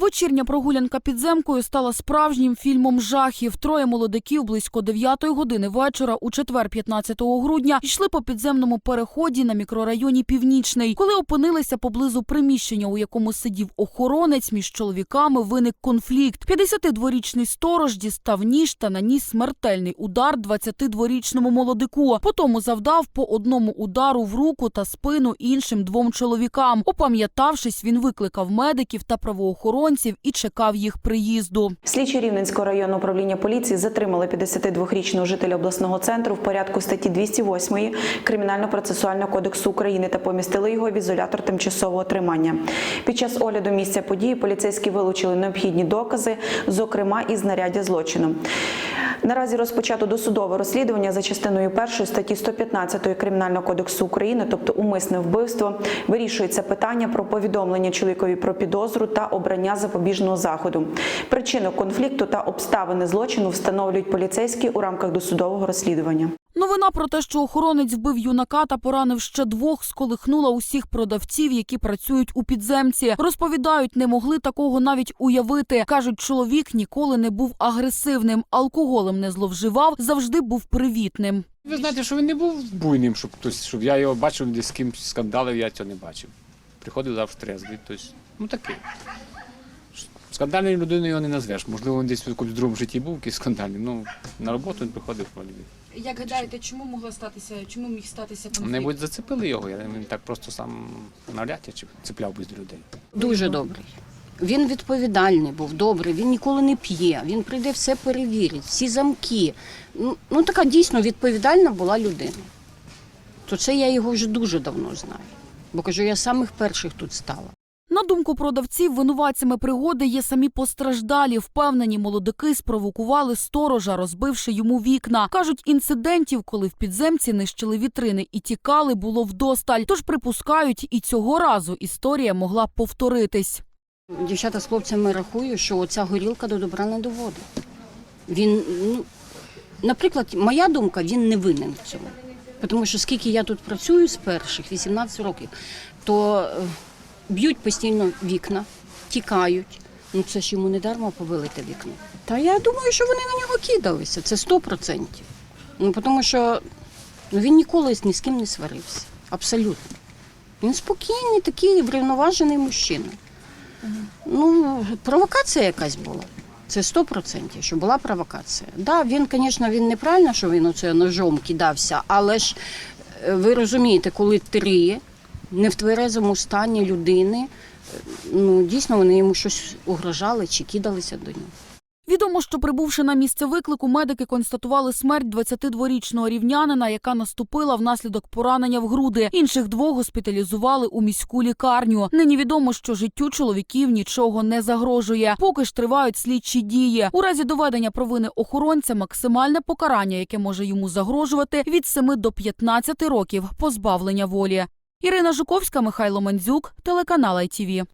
Вечірня прогулянка підземкою стала справжнім фільмом жахів. Троє молодиків близько 9 години вечора у четвер, 15 грудня, йшли по підземному переході на мікрорайоні Північний. Коли опинилися поблизу приміщення, у якому сидів охоронець, між чоловіками виник конфлікт. 52-річний сторож дістав ніж та наніс смертельний удар 22-річному молодику. Потім завдав по одному удару в руку та спину іншим двом чоловікам. Опам'ятавшись, він викликав медиків та правоохоронців і чекав їх приїзду. Слідчі Рівненського районного управління поліції затримали 52-річного жителя обласного центру в порядку статті 208 Кримінально-процесуального кодексу України та помістили його в ізолятор тимчасового тримання. Під час огляду місця події поліцейські вилучили необхідні докази, зокрема і знаряддя злочину. Наразі розпочато досудове розслідування за частиною першої статті 115 Кримінального кодексу України, тобто умисне вбивство. Вирішується питання про повідомлення чоловікові про підозру та обрання запобіжного заходу. Причину конфлікту та обставини злочину встановлюють поліцейські у рамках досудового розслідування. Новина про те, що охоронець вбив юнака та поранив ще двох, сколихнула усіх продавців, які працюють у підземці. Розповідають, не могли такого навіть уявити. кажуть, чоловік ніколи не був агресивним, алкоголем не зловживав, завжди був привітним. Ви знаєте, що він не був буйним, щоб хтось, щоб я його бачив десь з кимось скандалив, я цього не бачив. Приходив завжди трезвий. Тобто, ну такий. Скандальною людиною його не назвеш. Можливо, він десь в якомусь другому житті був якийсь скандальний. Ну, на роботу він приходив вроді. би. Як гадаєте, чому могла статися, чому міг статися конфлікт? Мабуть, зацепили його. Він так просто сам навряд чи цепляв би до людей. Дуже добрий. Він відповідальний був, добрий, він ніколи не п'є, він прийде все перевірить, всі замки. Ну, ну така дійсно відповідальна була людина. То це я його вже дуже давно знаю. Бо кажу, я з самих перших тут стала. На думку продавців, винуватцями пригоди є самі постраждалі. Впевнені, молодики спровокували сторожа, розбивши йому вікна. кажуть, інцидентів, коли в підземці нищили вітрини і тікали, було вдосталь. Тож припускають, і цього разу історія могла поворитись. Дівчата з хлопцями рахують, що оця горілка до добра не доводить. Він, ну, наприклад, моя думка, він не винен в цьому. Тому що скільки я тут працюю з перших 18 років, то е, б'ють постійно вікна, тікають. Ну це ж йому не дарма повилити вікно. Та я думаю, що вони на нього кидалися. Це 100%. Ну, тому що ну, він ніколи ні з ким не сварився. Абсолютно. Він спокійний, такий врівноважений мужчина. Ну, провокація якась була. Це 100%, що була провокація. Да, він, звісно, він неправильно, що він оце ножом кидався, але ж е, ви розумієте, коли три не в тверезому стані людини, ну дійсно вони йому щось угрожали чи кидалися до нього. Відомо, що прибувши на місце виклику, медики констатували смерть 22-річного рівнянина, яка наступила внаслідок поранення в груди. Інших двох госпіталізували у міську лікарню. Нині відомо, що життю чоловіків нічого не загрожує. Поки ж тривають слідчі дії. У разі доведення провини охоронця максимальне покарання, яке може йому загрожувати, від 7 до 15 років позбавлення волі. Ірина Жуковська, Михайло Мандзюк, телеканал ITV.